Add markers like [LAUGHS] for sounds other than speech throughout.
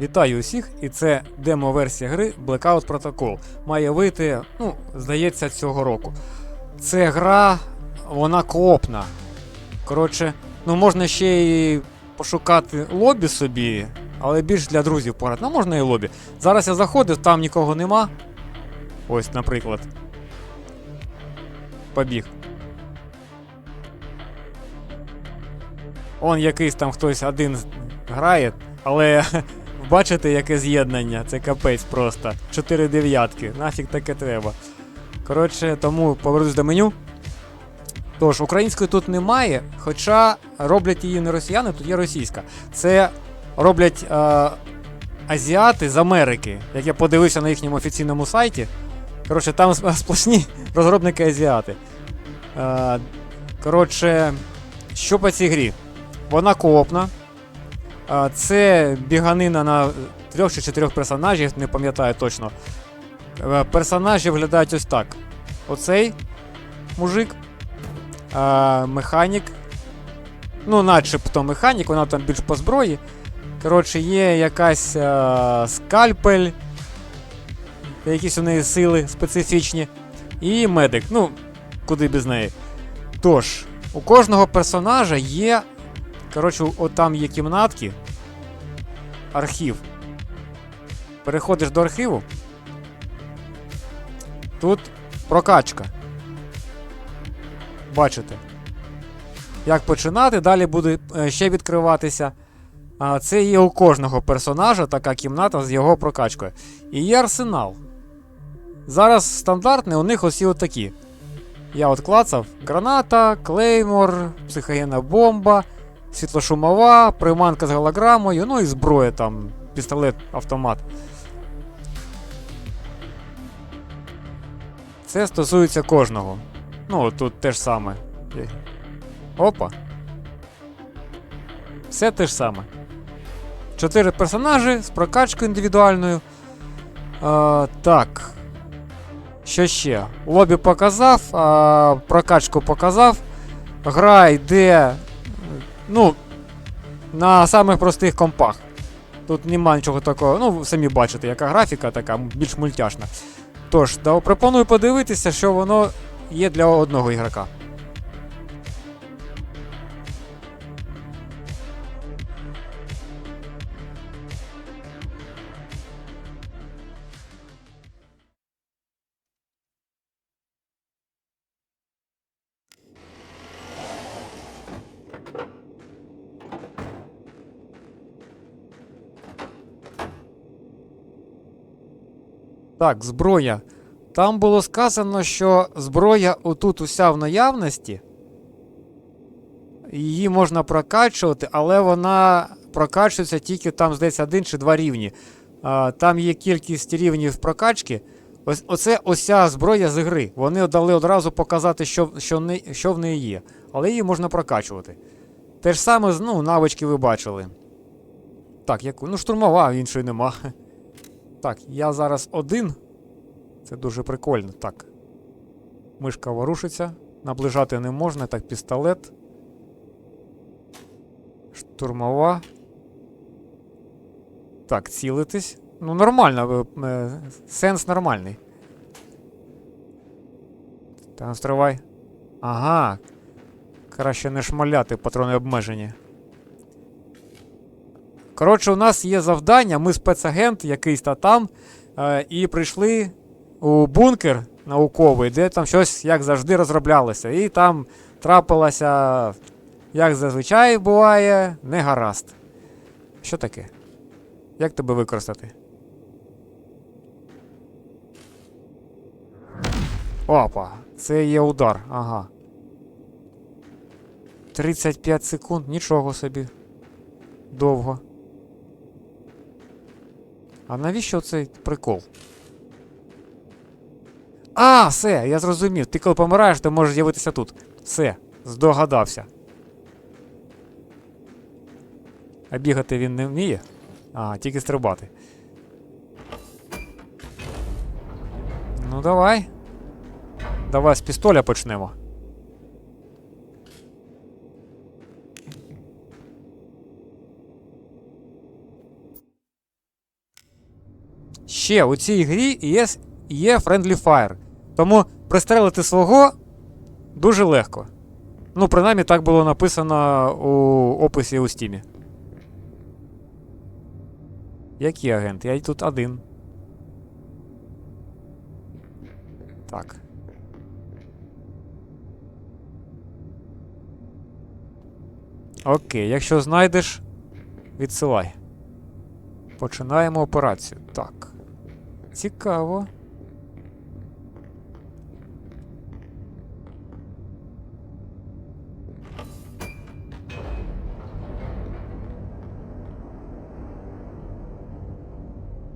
Вітаю усіх, і це демо-версія гри Blackout Protocol. Має вийти, ну, здається, цього року. Це гра, вона коопна. Коротше, ну можна ще і пошукати лобі собі, але більш для друзів пограти. Ну, можна і лобі. Зараз я заходив, там нікого нема. Ось, наприклад. Побіг. Он якийсь там хтось один грає, але бачите, яке з'єднання? Це капець просто. Чотири дев'ятки. Нафіг таке треба. Коротше, тому повернусь до меню. Тож, української тут немає, хоча роблять її не росіяни, тут є російська. Це роблять е, азіати з Америки, як я подивився на їхньому офіційному сайті. Коротше, там сплошні [LAUGHS] розробники азіати. Е, коротше, що по цій грі? Вона коопна. Це біганина на трьох чи чотирьох персонажів, не пам'ятаю точно. Е, персонажі виглядають ось так. Оцей мужик, механік. Ну, начебто механік, вона там більш по зброї. Коротше, є якась е, скальпель, якісь у неї сили специфічні. І медик. Ну, куди без неї. Тож, у кожного персонажа є. Коротше, от там є кімнатки. Архів. Переходиш до архіву. Тут прокачка. Бачите. Як починати, далі буде е, ще відкриватися. А, Це є у кожного персонажа така кімната з його прокачкою. І є арсенал. Зараз стандартний у них усі отакі. Я от клацав: граната, клеймор, психогенна бомба, світлошумова, приманка з голограмою, ну і зброя там, пістолет, автомат. Це стосується кожного. Ну, тут те ж саме. Опа. Все те ж саме. Чотири персонажі з прокачкою індивідуальною. А, так. Що ще? Лобі показав, а, прокачку показав. Гра йде. Ну, на самих простих компах. Тут нема нічого такого. Ну, самі бачите, яка графіка така, більш мультяшна. Тож, да, пропоную подивитися, що воно є для одного ігрока. Так, зброя. Там було сказано, що зброя отут уся в наявності. Її можна прокачувати, але вона прокачується тільки там, здається, один чи два рівні. А, там є кількість рівнів прокачки. Ось оце ося зброя з гри. Вони дали одразу показати, що, що, не, що в неї є. Але її можна прокачувати. Те ж саме, ну, навички ви бачили. Так, яку? Ну, штурмова, іншої нема. Так, я зараз один. Це дуже прикольно. Так. Мишка ворушиться. Наближати не можна. Так, пістолет. Штурмова. Так, цілитись. Ну, нормально. е, е, Сенс нормальний. Та стривай. Ага. Краще не шмаляти, патрони обмежені. Коротше, у нас є завдання, ми спецагент якийсь та там, е, і прийшли у бункер науковий, де там щось, як завжди, розроблялося. І там трапилося, як зазвичай буває, негаразд. Що таке? Як тебе використати? Опа, це є удар, ага. 35 секунд, нічого собі. Довго. А навіщо цей прикол? А, все, я зрозумів. Ти коли помираєш, ти можеш з'явитися тут. Все, здогадався. А бігати він не вміє? А, тільки стрибати. Ну давай. Давай з пістоля почнемо. Ще у цій грі є, є Friendly Fire. Тому пристрелити свого дуже легко. Ну, принаймні так було написано у описі у стімі. Який агент? Я тут один. Так. Окей, якщо знайдеш, відсилай. Починаємо операцію. Так. Цікаво.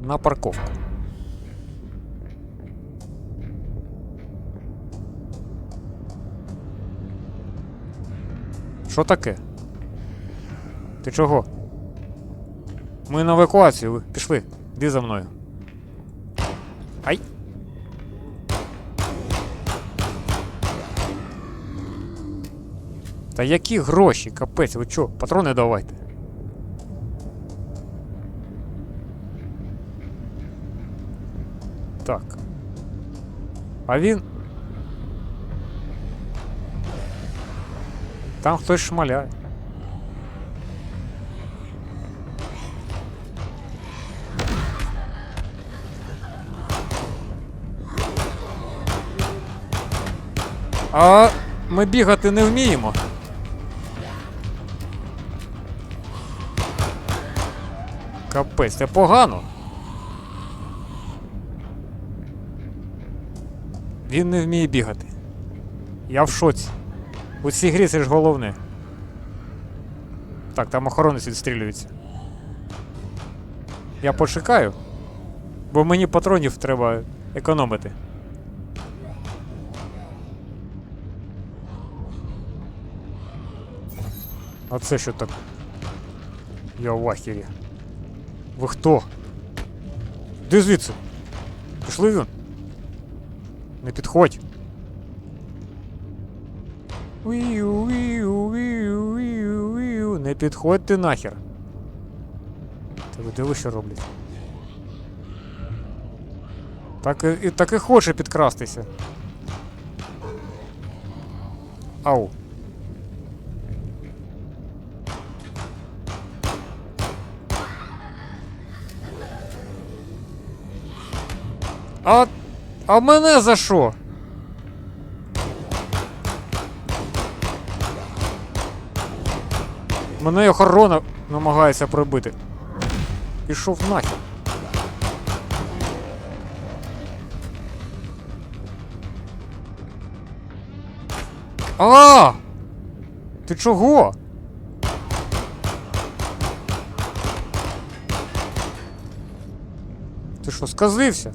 На парковку. Що таке? Ти чого? Ми на евакуацію. Пішли. Іди за мною. Ай. Та які гроші, капець, ви чо? Патрони давайте. Так. А він. Там хтось шмаляє. А ми бігати не вміємо. Капець, це погано. Він не вміє бігати. Я в шоці. У цій грі це ж головне. Так, там охоронець відстрілюється. Я почекаю, бо мені патронів треба економити. А це що так? Я в ахері. Ви хто? Де звідси? Пішли він. Не підходь. Уіу, уіу, уіу, уіу, уіу. Не підходьте нахер. Та ви диви, що роблять. Так і так і хоче підкрастися. Ау. А. А мене за що? Мене охорона намагається пробити. Пішов нахер. А! Ти чого? Ти що, сказився?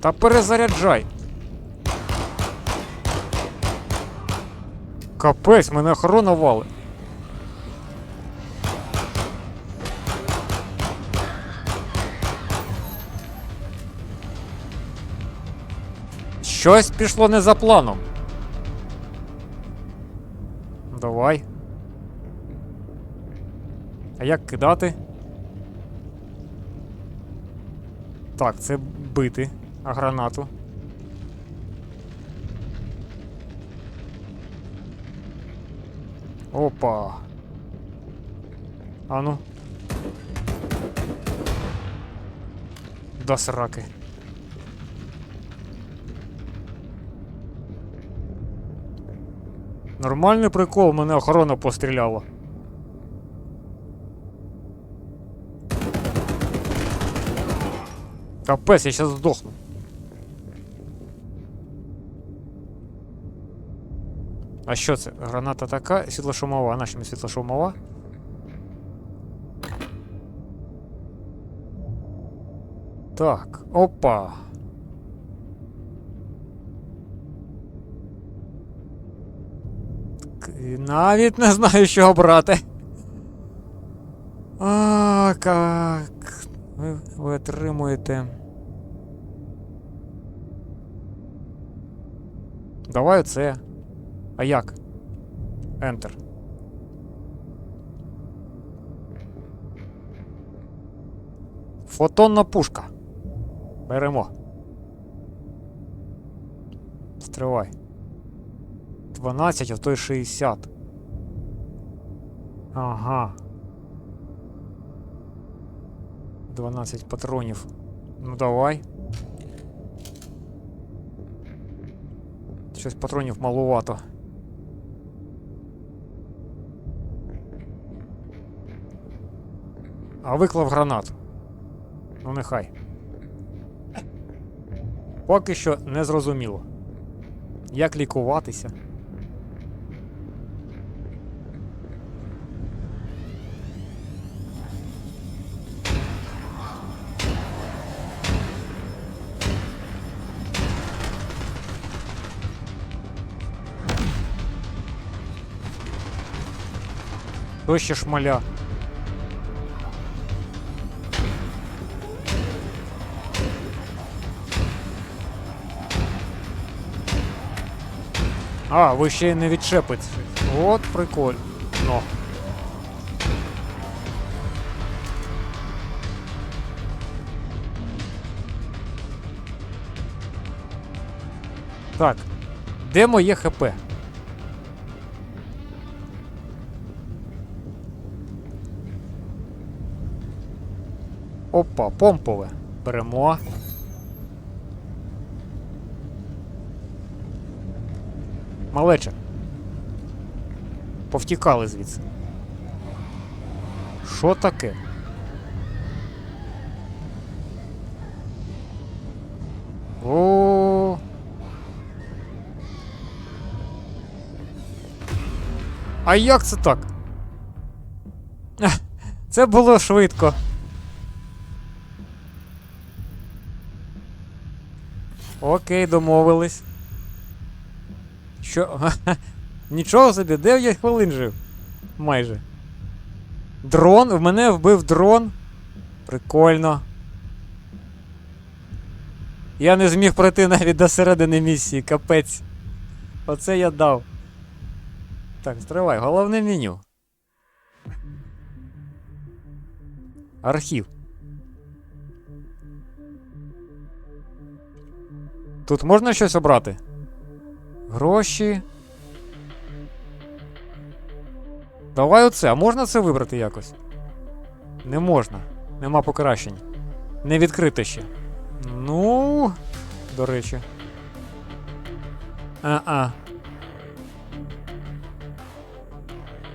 Та перезаряджай. Капець, мене охорона. Щось пішло не за планом. Давай. А як кидати? Так, це бити. А гранату? Опа. А ну. До сраки. Нормальний прикол, мене охорона постріляла. Капець, я сейчас здохну. А що це? Граната така, світлошумова, наша світлошумова? Так, опа. Навіть не знаю, що брати. А, як. Ви, ви отримуєте. Давай це. А як? Enter. Фотонна пушка. Беремо. Стривай. 12, а то й 60. Ага. 12 патронів. Ну давай. Щось патронів малувато. А виклав гранату. Ну нехай. Поки що не зрозуміло. Як лікуватися? То шмаля. А, ви ще й не відчепите. От прикольно. Так. Де моє ХП? Опа, помпове. Беремо. Малече. Повтікали звідси. Що таке? О. А як це так? [LAUGHS] Це було швидко. Окей, домовились. Що? [LAUGHS] Нічого собі, 9 хвилин жив. Майже. Дрон? В мене вбив дрон. Прикольно. Я не зміг пройти навіть до середини місії, капець. Оце я дав. Так, стривай, головне меню. Архів. Тут можна щось обрати? Гроші. Давай оце, а можна це вибрати якось? Не можна. Нема покращень. Не відкрито ще. Ну. До речі. А-а.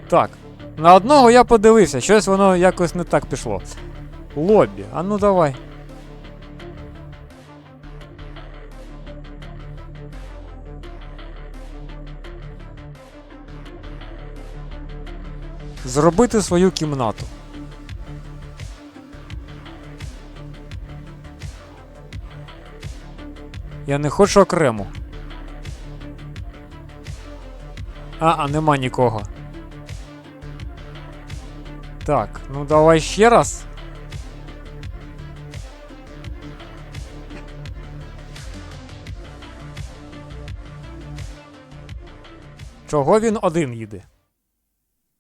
Так. На одного я подивився, щось воно якось не так пішло. Лобі, а ну давай. Зробити свою кімнату. Я не хочу окремо. А, а нема нікого. Так, ну давай ще раз. Чого він один їде?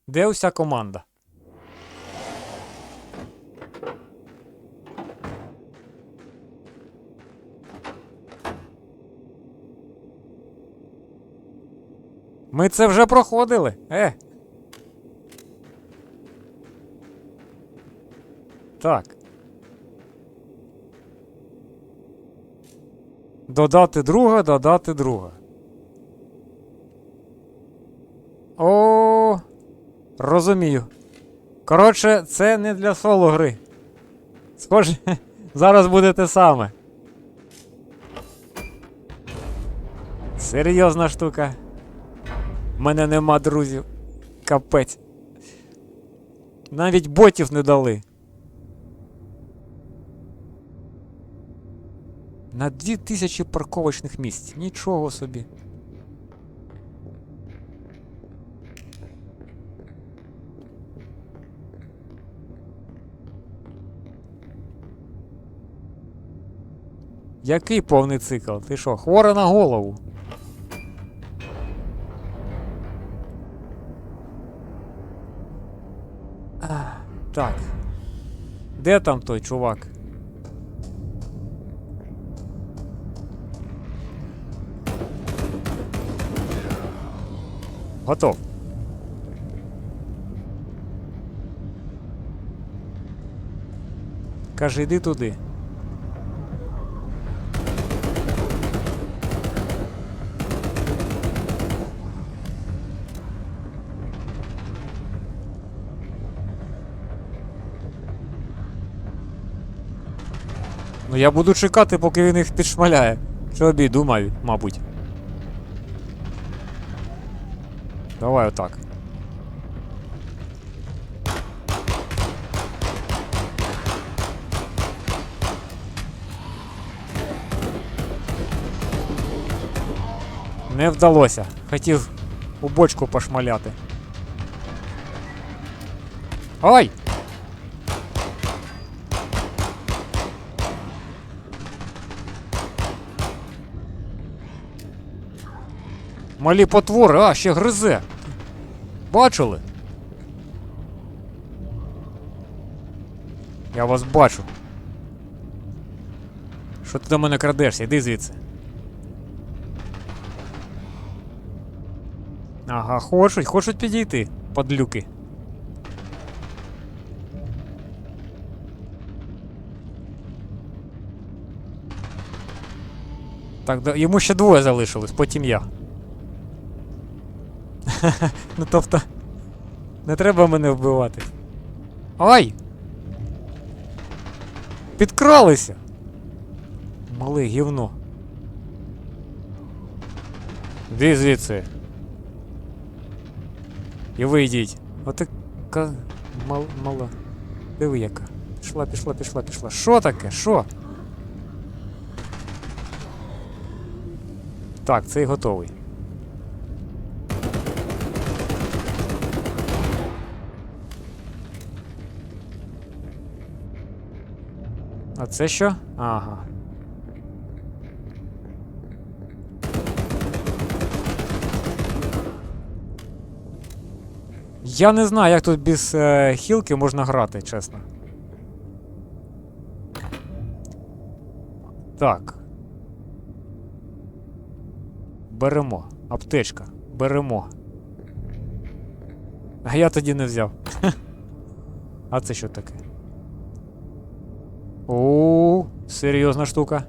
Де уся команда? Ми це вже проходили. Е. Так. Додати друга, додати друга. О, розумію. Коротше, це не для соло гри. Схоже, [LAUGHS] зараз буде те саме. Серйозна штука. В мене нема друзів. Капець. Навіть ботів не дали. На 2000 парковочних місць. Нічого собі. Який повний цикл? Ти що, хвора на голову? Ах, так. Де там той чувак? Готов. Каже, йди туди. Ну я буду чекати, поки він їх підшмаляє. Що обійду, мабуть. Давай отак. Не вдалося. Хотів у бочку пошмаляти. Ой! Малі потвори, а, ще гризе. Бачили? Я вас бачу. Що ти до мене крадешся? Іди звідси. Ага, хочуть, хочуть підійти, подлюки. Так, йому ще двоє залишилось, потім я. [LAUGHS] ну тобто. Не треба мене вбивати. Ай! Підкралися! Мале гівно. Іди звідси. І ви йдіть. Отака мал, мала. Диви яка. Пішла, пішла, пішла, пішла. Що таке? Що? Так, цей готовий. А це що? Ага. Я не знаю, як тут без е, хілки можна грати, чесно. Так. Беремо. Аптечка. Беремо. А я тоді не взяв. [LAUGHS] А це що таке? О, серйозна штука.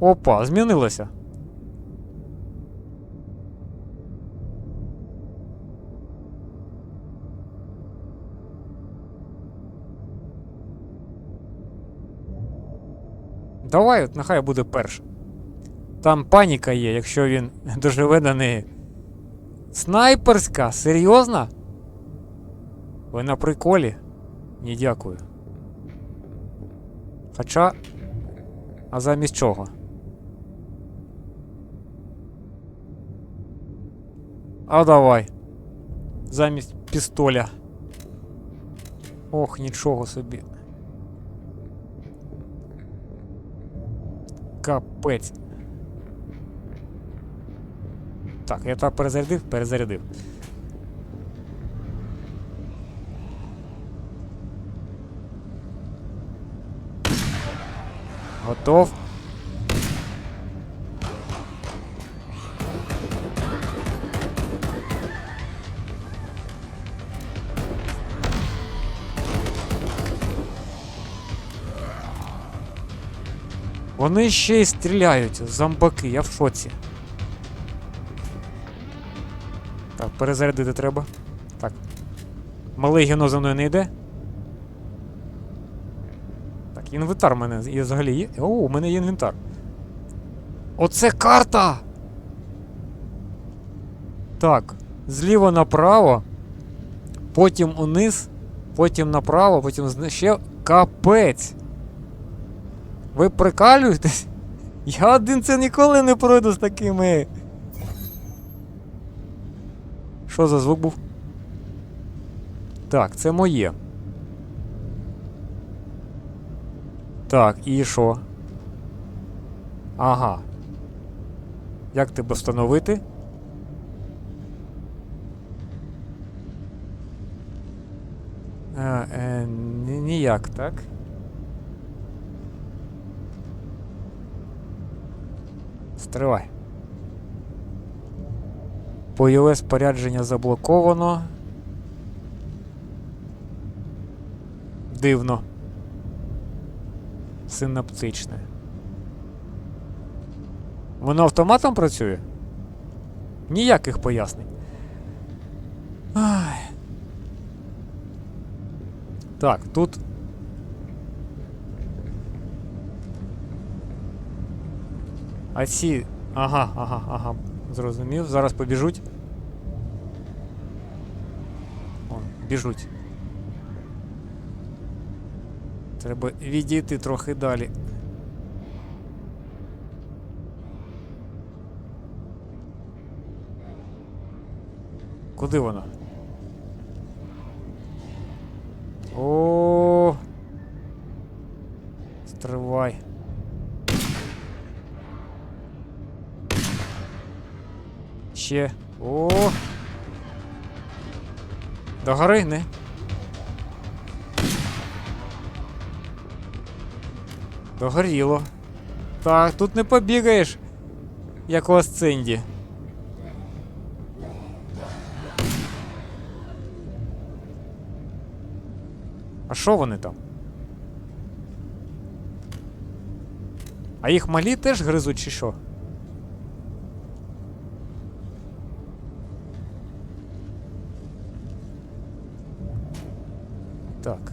Опа, змінилося. Давай, от нехай буде першим. Там паніка є, якщо він [LAUGHS] доживе до неї. Снайперська? Серйозно? Ви на приколі? Ні, дякую. Хоча. А замість чого? А давай. Замість пістоля. Ох, нічого собі. Капець. Так, я так перезарядив, перезарядив. Готов. Вони ще й стріляють, зомбаки, я в шоці. Так, перезарядити треба. Так. Малий гіно за мною не йде. Так, інвентар в мене є взагалі є. О, у мене є інвентар. Оце карта! Так, зліва направо, потім униз, потім направо, потім ще капець. Ви прикалюєтесь? [LAUGHS] Я один це ніколи не пройду з такими. Що за звук був? Так, це моє. Так, і що? Ага. Як тебе встановити? е, ні- ніяк, так? Стривай. Бойове спорядження заблоковано. Дивно. Синаптичне. Воно автоматом працює? Ніяких пояснень. Ай. Так, тут. А ці. Ага, ага, ага. Зрозумів. Зараз побіжуть. О, біжуть. Треба відійти трохи далі. Куди вона? О. Стривай. Ще. О. До гори, не? Догоріло. Так, тут не побігаєш, як у Асценді. А що вони там? А їх малі теж гризуть чи що? Так.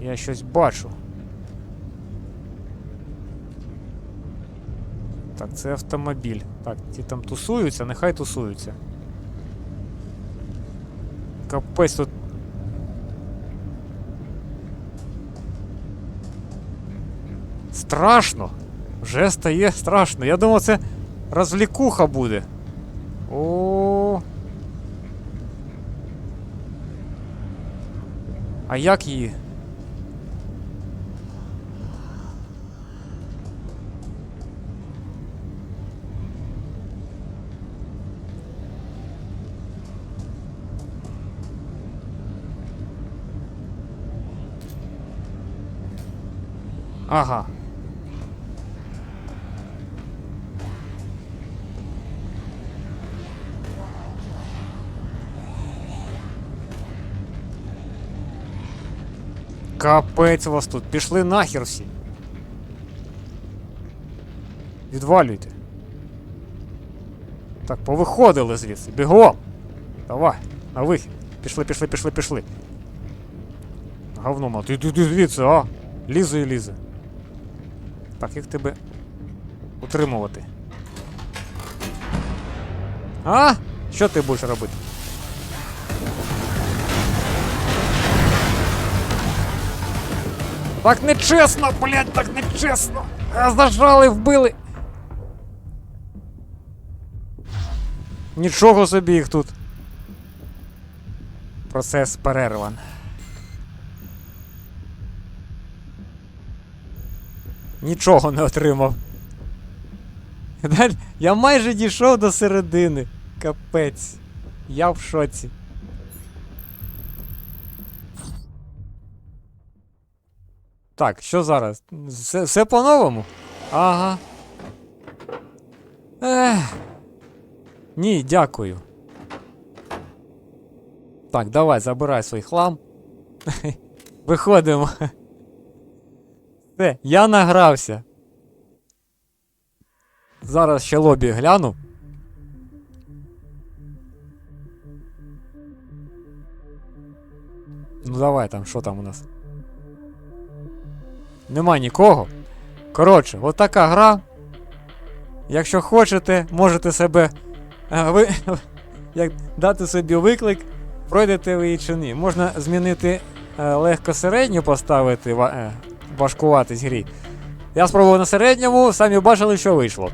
Я щось бачу. Так, це автомобіль. Так, ті там тусуються, нехай тусуються. Капець тут. Страшно. Вже стає страшно. Я думав, це розвлікуха буде. О. А як її? Ага. Капець вас тут. Пішли нахер всі. Відвалюйте. Так, повиходили звідси. Бігом! Давай, на вихід. Пішли, пішли, пішли, пішли. Говно, ма, ти, ти, ти звідси, а? Лізе і лізе. Так, як тебе утримувати? А? Що ти будеш робити? Так нечесно, блядь, так нечесно. А, Зажали, вбили. Нічого собі їх тут. Процес перерван. Нічого не отримав. Я майже дійшов до середини. Капець. Я в шоці. Так, що зараз? Все, все по-новому? Ага. Ех. Ні, дякую. Так, давай, забирай свій хлам. [LAUGHS] Виходимо. Все, я награвся. Зараз ще лобі гляну. Ну давай там, що там у нас? Нема нікого. Коротше, от така гра. Якщо хочете, можете себе. е, ви, [LAUGHS] як дати собі виклик, пройдете ви її чи ні. Можна змінити е, легко середню поставити, е, важкуватись грі. Я спробував на середньому, самі бачили, що вийшло.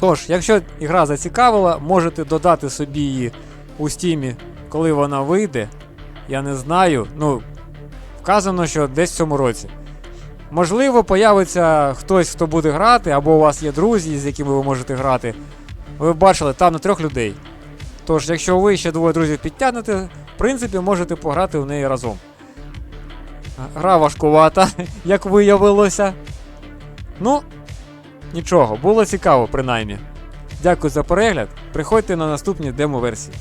Тож, якщо ігра зацікавила, можете додати собі її у стімі, коли вона вийде. Я не знаю. Ну, вказано, що десь в цьому році. Можливо, появиться хтось, хто буде грати, або у вас є друзі, з якими ви можете грати. Ви бачили, там на трьох людей. Тож, якщо ви ще двоє друзів підтягнете, В принципі, можете пограти в неї разом. Гра важкувата, [LAUGHS] як виявилося. Ну, нічого, було цікаво, принаймні. Дякую за перегляд. Приходьте на наступні демо-версії.